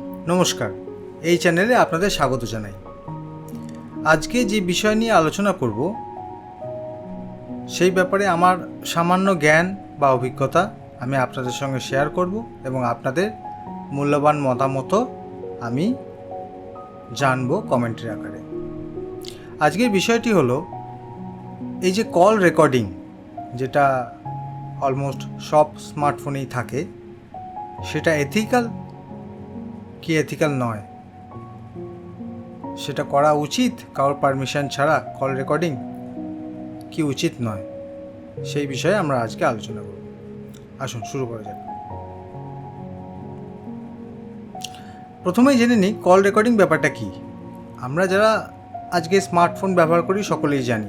নমস্কার, এই চ্যানেলে আপনাদের স্বাগত জানাই। আজকে যে বিষয় নিয়ে আলোচনা করব, সেই ব্যাপারে আমার সামান্য জ্ঞান বা অভিজ্ঞতা আমি আপনাদের সঙ্গে শেয়ার করব এবং আপনাদের মূল্যবান মতামত আমি জানব কমেন্টের আকারে। আজকের বিষয়টি হলো, এই যে কল রেকর্ডিং, যেটা অলমোস্ট সব স্মার্টফোনেই থাকে, সেটা এথিক্যাল কি এথিক্যাল নয়। সেটা করা উচিত, কারোর পারমিশন ছাড়া কল রেকর্ডিং কি উচিত নয়। সেই বিষয়ে আমরা আজকে আলোচনা করব। আসুন, শুরু করা যাক। প্রথমেই জেনে নিই কল রেকর্ডিং ব্যাপারটা কি? আমরা যারা আজকে স্মার্টফোন ব্যবহার করি, সকলেই জানি।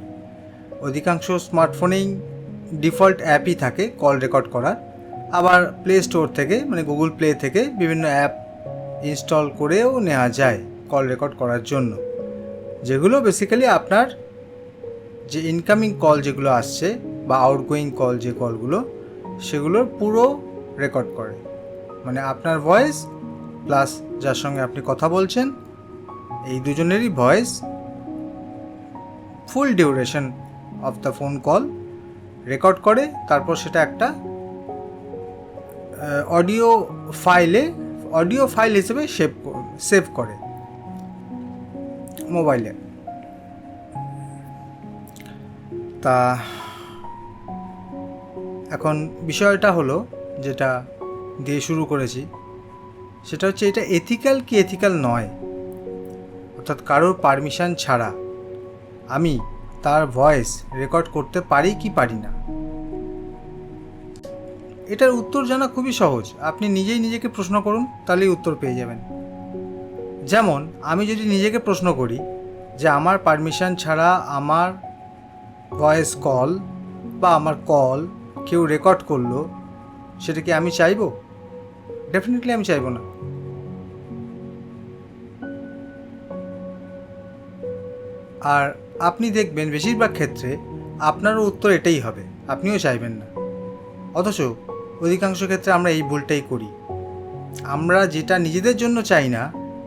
অধিকাংশ স্মার্টফোনেই ডিফল্ট অ্যাপই থাকে কল রেকর্ড করার। আবার প্লে স্টোর থেকে মানে গুগল প্লে থেকে বিভিন্ন অ্যাপ ইনস্টল করেও নেওয়া যায় কল রেকর্ড করার জন্য। যেগুলো বেসিক্যালি আপনার যে ইনকামিং কল যেগুলো আসছে বা আউটগোয়িং কল যে কলগুলো সেগুলোর পুরো রেকর্ড করে। মানে আপনার ভয়েস প্লাস যার সঙ্গে আপনি কথা বলছেন, এই দুজনেরই voice full duration of the phone call record করে। তারপর সেটা একটা অডিও ফাইলে অডিও ফাইল হিসেবে সেভ সেভ করে মোবাইলে। তা এখন বিষয়টা হলো যেটা দিয়ে শুরু করেছি, সেটা হচ্ছে এটা এথিক্যাল কি এথিক্যাল নয়? অর্থাৎ কারোর পারমিশন ছাড়া আমি তার ভয়েস রেকর্ড করতে পারি কি পারি না? এটার উত্তর জানা খুবই সহজ। আপনি নিজেই নিজেকে প্রশ্ন করুন, তাহলেই উত্তর পেয়ে যাবেন। যেমন, আমি যদি নিজেকে প্রশ্ন করি যে আমার পারমিশন ছাড়া আমার ভয়েস কল বা আমার কল কেউ রেকর্ড করল, সেটা কি আমি চাইব? ডেফিনেটলি আমি চাইব না। আর আপনি দেখবেন, বেশিরভাগ ক্ষেত্রে আপনারও উত্তর এটাই হবে, আপনিও চাইবেন না। অথচ অধিকাংশ ক্ষেত্রে আমরা এই ভুলটাই করি। আমরা যেটা নিজেদের জন্য চাই না,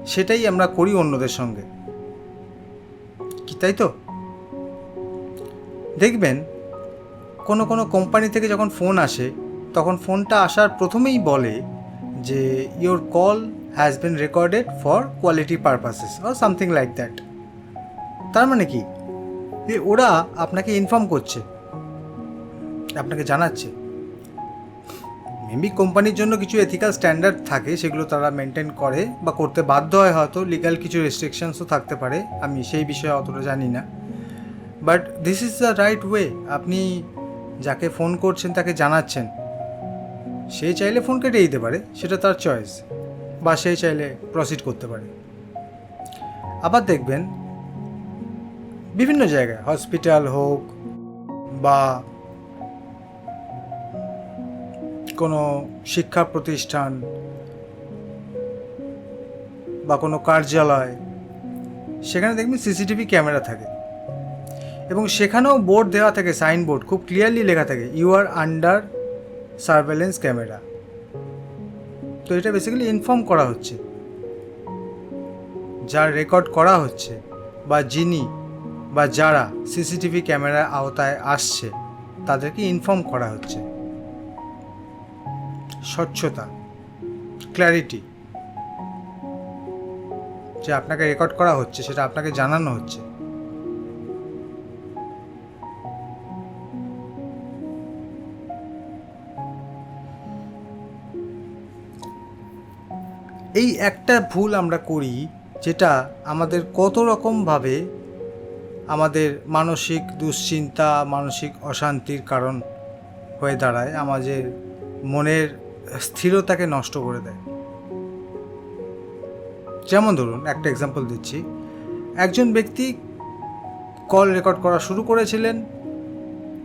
সেটাই আমরা করি অন্যদের সঙ্গে। কি তাই তো? দেখবেন, কোনো কোনো কোম্পানি থেকে যখন ফোন আসে, তখন ফোনটা আসার প্রথমেই বলে যে your call has been recorded for quality purposes or something like that তার মানে কি? ওরা আপনাকে ইনফর্ম করছে, আপনাকে জানাচ্ছে। মেবি কোম্পানির জন্য কিছু এথিক্যাল স্ট্যান্ডার্ড থাকে, সেগুলো তারা মেনটেন করে বা করতে বাধ্য হয় হয়তো লিগ্যাল কিছু রেস্ট্রিকশনসও থাকতে পারে, আমি সেই বিষয়ে অতটা জানি না। But this is the right way আপনি যাকে ফোন করছেন তাকে জানাচ্ছেন। সে চাইলে ফোন কেটে দিতে পারে, সেটা তার চয়েস বা সে চাইলে প্রসিড করতে পারে। আবার দেখবেন, বিভিন্ন জায়গায় হসপিটাল হোক বা কোনো শিক্ষা প্রতিষ্ঠান বা কোনো কার্যালয়, সেখানে দেখবেন সিসিটিভি ক্যামেরা থাকে। এবং সেখানেও বোর্ড দেওয়া থাকে, সাইনবোর্ড, খুব ক্লিয়ারলি লেখা থাকে you are under surveillance camera তো এটা বেসিক্যালি ইনফর্ম করা হচ্ছে। যার রেকর্ড করা হচ্ছে বা যিনি বা যারা সিসিটিভি ক্যামেরার আওতায় আসছে, তাদেরকে ইনফর্ম করা হচ্ছে। স্বচ্ছতা ক্ল্যারিটি যে আপনাকে রেকর্ড করা হচ্ছে, সেটা আপনাকে জানানো হচ্ছে। এই একটা ভুল আমরা করি, যেটা আমাদের কত রকমভাবে আমাদের মানসিক দুশ্চিন্তা, মানসিক অশান্তির কারণ হয়ে দাঁড়ায়, আমাদের মনের স্থিরতাকে নষ্ট করে দেয়। যেমন ধরুন, একটা এক্সাম্পল দিচ্ছি। একজন ব্যক্তি কল রেকর্ড করা শুরু করেছিলেন।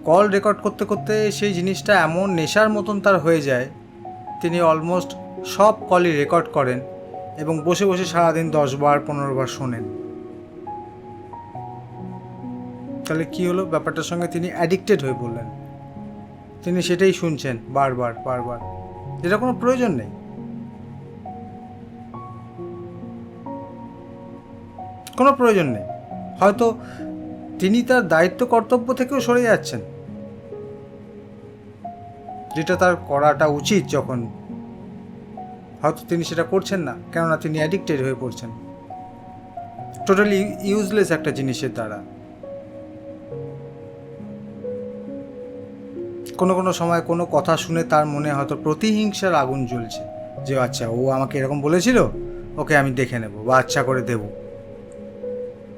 কল রেকর্ড করতে করতে সেই জিনিসটা এমন নেশার মতন তার হয়ে যায়, তিনি অলমোস্ট সব কলই রেকর্ড করেন এবং বসে বসে সারাদিন দশ বার পনেরো বার শোনেন। তাহলে কী হলো? ব্যাপারটার সঙ্গে তিনি অ্যাডিক্টেড হয়ে পড়লেন। তিনি সেটাই শুনছেন বারবার বারবার। যেটা কোনো প্রয়োজন নেই। কোনো প্রয়োজন নেই। হয়তো তিনি তার দায়িত্ব কর্তব্য থেকেও সরে যাচ্ছেন। যেটা তার করাটা উচিত যখন হয়তো তিনি সেটা করছেন না, কেননা তিনি অ্যাডিক্টেড হয়ে পড়ছেন। টোটালি ইউজলেস একটা জিনিসের দ্বারা। কোনো কোনো সময় কোনো কথা শুনে তার মনে হয়তো প্রতিহিংসার আগুন জ্বলছে। যে আচ্ছা ও আমাকে এরকম বলেছিল? ওকে আমি দেখে নেব বা আচ্ছা করে দেব।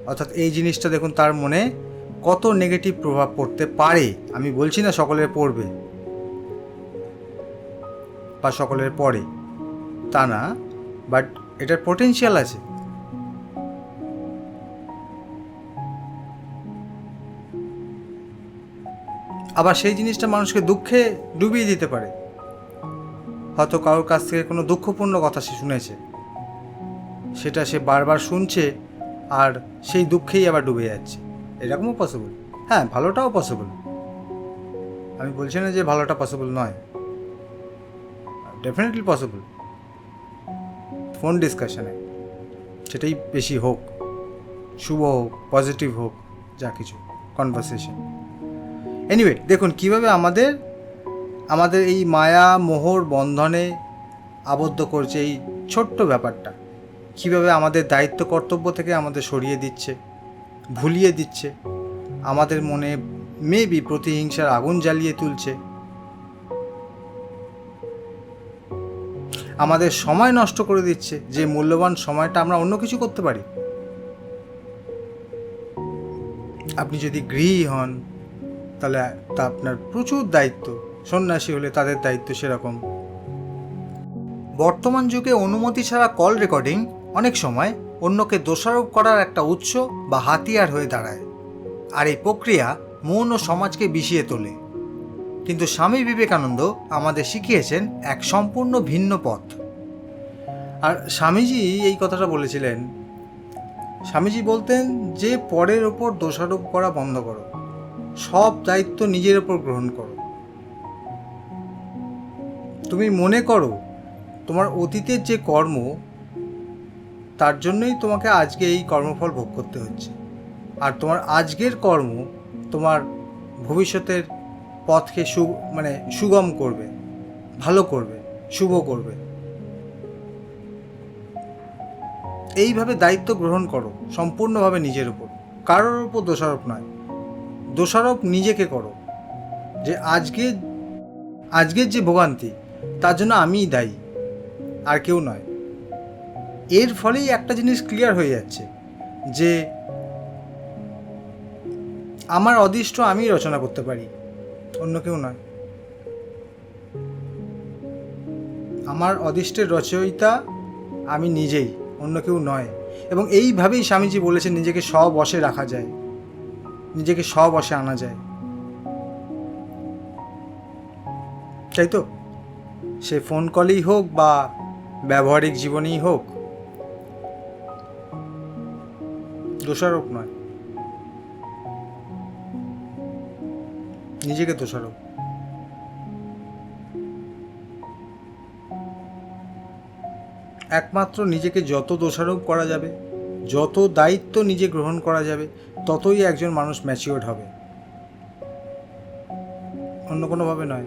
অর্থাৎ এই জিনিসটা দেখুন, তার মনে কত নেগেটিভ প্রভাব পড়তে পারে, আমি বলছি না সকলের পড়বে বা সকলের পড়ে, তা না বাট এটার পোটেনশিয়াল আছে। আবার সেই জিনিসটা মানুষকে দুঃখে ডুবিয়ে দিতে পারে। হয়তো কারোর কাছ থেকে কোনো দুঃখপূর্ণ কথা সে শুনেছে। সেটা সে বারবার শুনছে আর সেই দুঃখেই আবার ডুবে যাচ্ছে। এরকমও পসিবল হ্যাঁ ভালোটাও পসিবল আমি বলছি না যে ভালোটা পসিবল নয়। ডেফিনেটলি পসিবল ফোন ডিসকাশনে সেটাই বেশি হোক। শুভ হোক পজিটিভ হোক, যা কিছু। কনভারসেশন এনিওয়ে দেখুন, কীভাবে আমাদের আমাদের এই মায়া মোহর বন্ধনে আবদ্ধ করছে এই ছোট্ট ব্যাপারটা। কীভাবে আমাদের দায়িত্ব কর্তব্য থেকে আমাদের সরিয়ে দিচ্ছে, ভুলিয়ে দিচ্ছে, আমাদের মনে মেবি প্রতিহিংসার আগুন জ্বালিয়ে তুলছে। আমাদের সময় নষ্ট করে দিচ্ছে, যে মূল্যবান সময়টা আমরা অন্য কিছু করতে পারি। আপনি যদি গৃহী হন তাহলে তা আপনার প্রচুর দায়িত্ব। সন্ন্যাসী হলে তাদের দায়িত্ব সেরকম। বর্তমান যুগে অনুমতি ছাড়া কল রেকর্ডিং অনেক সময় অন্যকে দোষারোপ করার একটা উৎস বা হাতিয়ার হয়ে দাঁড়ায়। আর এই প্রক্রিয়া মন ও সমাজকে বিষিয়ে তোলে। কিন্তু স্বামী বিবেকানন্দ আমাদের শিখিয়েছেন এক সম্পূর্ণ ভিন্ন পথ। আর স্বামীজি এই কথাটা বলেছিলেন, স্বামীজি বলতেন, যে পরের ওপর দোষারোপ করা বন্ধ করো। সব দায়িত্ব নিজের ওপর গ্রহণ করো। তুমি মনে করো, তোমার অতীতের যে কর্ম, তার জন্যই তোমাকে আজকে এই কর্মফল ভোগ করতে হচ্ছে। আর তোমার আজকের কর্ম তোমার ভবিষ্যতের পথকে সু মানে সুগম করবে, ভালো করবে, শুভ করবে। এইভাবে দায়িত্ব গ্রহণ করো, সম্পূর্ণভাবে নিজের উপর। কারোর উপর দোষারোপ নয়। দোষারোপ নিজেকে করো। যে আজকে, আজকের যে ভোগান্তি, তার জন্য আমিই দায়ী, আর কেউ নয়। এর ফলেই একটা জিনিস ক্লিয়ার হয়ে যাচ্ছে, যে আমার অদৃষ্ট আমি রচনা করতে পারি, অন্য কেউ নয়। আমার অদৃষ্টের রচয়িতা আমি নিজেই, অন্য কেউ নয়। এবং এইভাবেই স্বামীজি বলেছেন, নিজেকে সব স্ববশে রাখা যায়। নিজেকে স্ববশে আনা যায়। তাই তো? সে ফোন কলেই হোক বা ব্যবহারিক জীবনেই হোক, দোষারোপ নয়। নিজেকে দোষারোপ। একমাত্র নিজেকে যত দোষারোপ করা যাবে, যত দায়িত্ব নিজে গ্রহণ করা যাবে ততই একজন মানুষ ম্যাচিওর্ড হবে। অন্য কোনোভাবে নয়।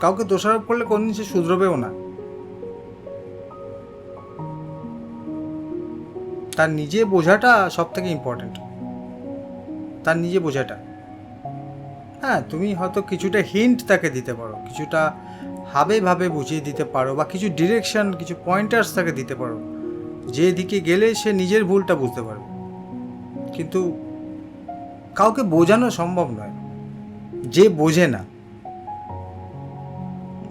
কাউকে দোষারোপ করলে কোনদিন সে শুধরবেও না। তার নিজে বোঝাটা সব থেকে ইম্পর্ট্যান্ট তার নিজে বোঝাটা। হ্যাঁ তুমি হয়তো কিছুটা হিন্ট তাকে দিতে পারো, কিছুটা হাবে ভাবে বুঝিয়ে দিতে পারো বা কিছু ডিরেকশন কিছু পয়েন্টার্স তাকে দিতে পারো। যে দিকে গেলে সে নিজের ভুলটা বুঝতে পারবে। কিন্তু কাউকে বোঝানো সম্ভব নয়। যে বোঝে না।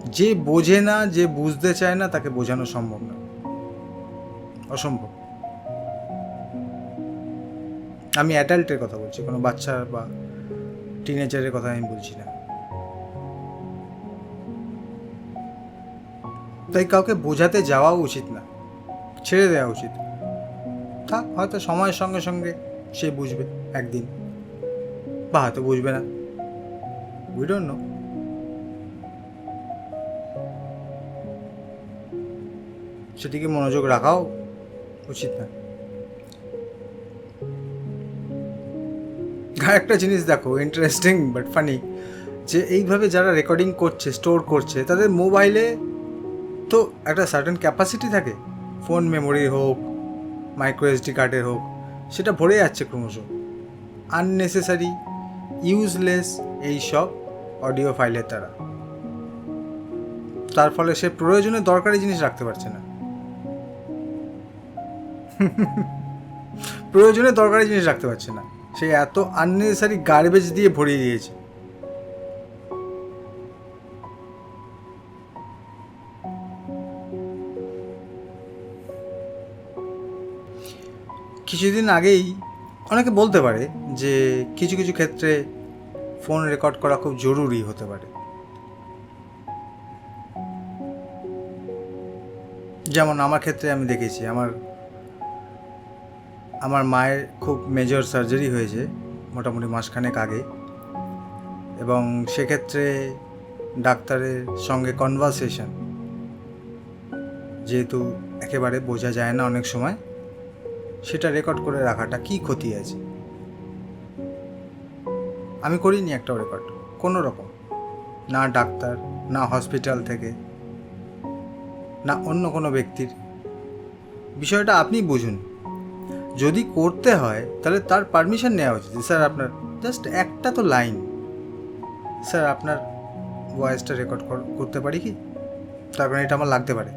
যে বোঝে না, যে বুঝতে চায় না, তাকে বোঝানো সম্ভব নয়। অসম্ভব। আমি অ্যাডাল্টের কথা বলছি, কোনো বাচ্চা বা টিনেজারের কথা আমি বলছি না। তাই কাউকে বোঝাতে যাওয়াও উচিত না। ছেড়ে দেওয়া উচিত। থাক হয়তো সময়ের সঙ্গে সঙ্গে সে বুঝবে একদিন। বা হয়তো বুঝবে না। উই নো সেদিকে মনোযোগ রাখাও উচিত না। একটা জিনিস দেখো ইন্টারেস্টিং বাট ফানি যে এইভাবে যারা রেকর্ডিং করছে স্টোর করছে, তাদের মোবাইলে তো একটা সার্টেন ক্যাপাসিটি থাকে। ফোন মেমোরি হোক মাইক্রো এসডি কার্ডের হোক সেটা ভরে যাচ্ছে ক্রমশ। আননেসেসারি ইউজলেস এই সব অডিও ফাইলের দ্বারা। তার ফলে সে প্রয়োজনে দরকারি জিনিস রাখতে পারছে না। প্রয়োজনে দরকারি জিনিস রাখতে পারছে না। সে এত আননেসেসারি গার্বেজ দিয়ে ভরিয়ে দিয়েছে। কিছুদিন আগেই অনেকে বলতে পারে যে কিছু কিছু ক্ষেত্রে ফোন রেকর্ড করা খুব জরুরি হতে পারে। যেমন আমার ক্ষেত্রে আমি দেখেছি, আমার আমার মায়ের খুব মেজর সার্জারি হয়েছে মোটামুটি মাসখানেক আগে এবং সেক্ষেত্রে ডাক্তারের সঙ্গে কনভারসেশন যেহেতু একেবারে বোঝা যায় না অনেক সময়। সেটা রেকর্ড করে রাখাটা কি ক্ষতি আছে? আমি করিনি একটাও রেকর্ড কোনো রকম। না ডাক্তার, না হসপিটাল থেকে, না অন্য কোনো ব্যক্তির। বিষয়টা আপনি বুঝুন। যদি করতে হয়, তাহলে তার পারমিশন নেওয়া উচিত। স্যার, আপনার জাস্ট একটা তো লাইন স্যার, আপনার ভয়েসটা রেকর্ড করতে পারি কি? তার কারণে এটা আমার লাগতে পারে।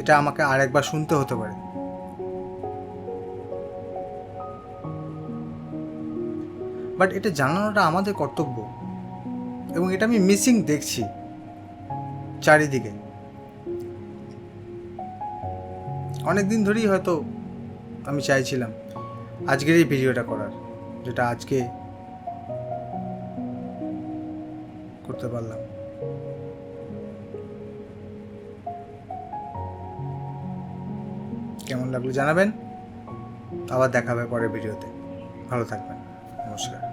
এটা আমাকে আরেকবার শুনতে হতে পারে। বাট এটা জানানোটা আমাদের কর্তব্য। এবং এটা আমি মিসিং দেখছি চারিদিকে। অনেক দিন ধরেই হয়তো আমি চাইছিলাম আজকের এই ভিডিওটা করার, যেটা আজকে করতে পারলাম। কেমন লাগল জানাবেন? আবার দেখা হবে পরের ভিডিওতে। ভালো থাকবেন। নমস্কার।